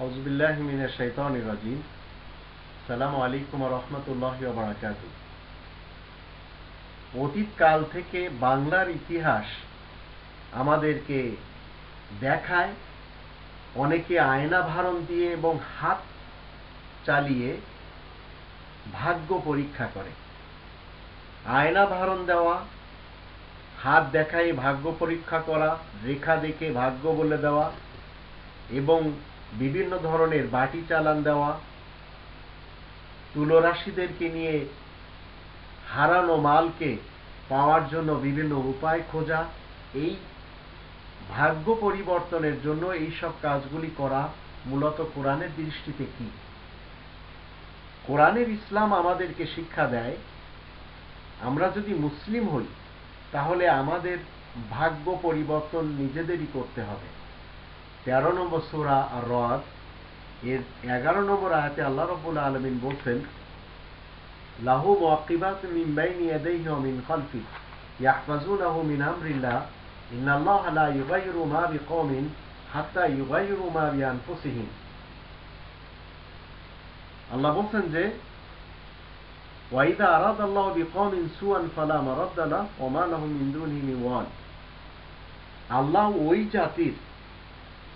আউজবিল্লাহ মিনের শৈতান রাজিম। সালাম আলাইকুম রহমতুল্লাহ বারাকাত অতীতকাল থেকে বাংলার ইতিহাস আমাদেরকে দেখায়, অনেকে আয়না ভারণ দিয়ে এবং হাত চালিয়ে ভাগ্য পরীক্ষা করে। আয়না ভারণ দেওয়া, হাত দেখায় ভাগ্য পরীক্ষা করা, রেখা দেখে ভাগ্য বলে দেওয়া এবং বিভিন্ন ধরনের বাটি চালান দেওয়া, তুলরাশিদেরকে নিয়ে হারানো মালকে পাওয়ার জন্য বিভিন্ন উপায় খোঁজা, এই ভাগ্য পরিবর্তনের জন্য এই সব কাজগুলি করা মূলত কোরআনের দৃষ্টিতে কি? কোরআনের ইসলাম আমাদেরকে শিক্ষা দেয়, আমরা যদি মুসলিম হই, তাহলে আমাদের ভাগ্য পরিবর্তন নিজেদেরই করতে হবে। তেরো নম্বর সুরা আর রদ এর এগারো নম্বর আয়াতে আল্লাহ রবুল্লা আলমিন বলছেন, লাহু মুআকিবাত মিন বাইনি ইয়াদাইহি ওয়া মিন খালফি ইয়াহফাজুনাহু মিন আমরিল্লাহ, ইন্নাল্লাহ লা ইউগাইয়িরু মা বিকওমিন হাত্তা ইউগাইয়িরু মা বিআনফুসিহিম। আল্লাহ বলছেন যে মারাদ্দা লা ওয়া মা লাহুম মিন দুনিহি আল্লাহ ওই জাতির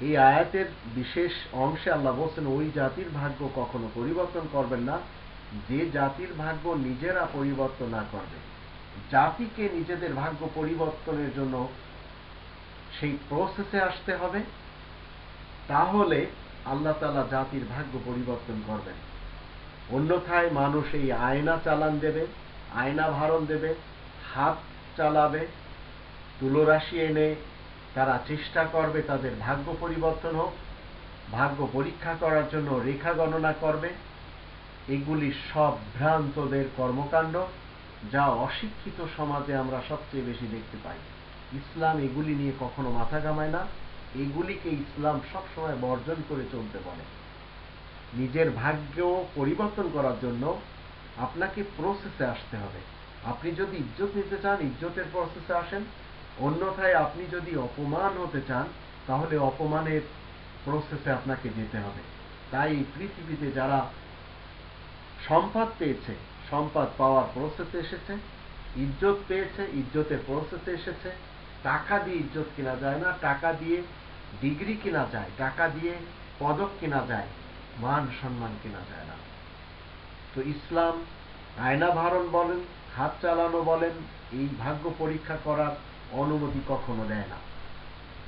এই আয়াতের বিশেষ অংশে আল্লাহ বলছেন, ওই জাতির ভাগ্য কখনো পরিবর্তন করবেন না। যে জাতির ভাগ্য নিজেরা পরিবর্তন না করবে। জাতিকে নিজেদের ভাগ্য পরিবর্তনের জন্য সেই প্রসেসে আসতে হবে। তাহলে আল্লাহ তালা জাতির ভাগ্য পরিবর্তন করবেন। অন্যথায় মানুষ এই আয়না চালান দেবে, আয়না ভারণ দেবে, হাত চালাবে, তুলরাশি এনে তারা চেষ্টা করবে তাদের ভাগ্য পরিবর্তন হোক, ভাগ্য পরীক্ষা করার জন্য রেখা গণনা করবে, এগুলি সব ভ্রান্তদের কর্মকাণ্ড, যা অশিক্ষিত সমাজে আমরা সবচেয়ে বেশি দেখতে পাই। ইসলাম এগুলি নিয়ে কখনো মাথা ঘামায় না, এগুলিকে ইসলাম সবসময় বর্জন করে চলতে বলে। নিজের ভাগ্য পরিবর্তন করার জন্য আপনাকে প্রসেসে আসতে হবে। আপনি যদি ইজ্জত নিতে চান, ইজ্জতের প্রসেসে আসেন অন্যথায় আপনি যদি অপমান হতে চান, তাহলে অপমানের প্রসেসে আপনাকে যেতে হবে। তাই পৃথিবীতে যারা সম্পদ পেয়েছে, সম্পদ পাওয়ার প্রসেসে এসেছে, ইজ্জত পেয়েছে, ইজ্জতের প্রসেসে এসেছে, টাকা দিয়ে ইজ্জত কেনা যায় না, টাকা দিয়ে ডিগ্রি কেনা যায়, টাকা দিয়ে পদক কেনা যায়, মান সম্মান কেনা যায় না। তো ইসলাম আয়না ভারণ বলেন, হাত চালানো বলেন, এই ভাগ্য পরীক্ষা করার অনুমতি কখনো দেয় না।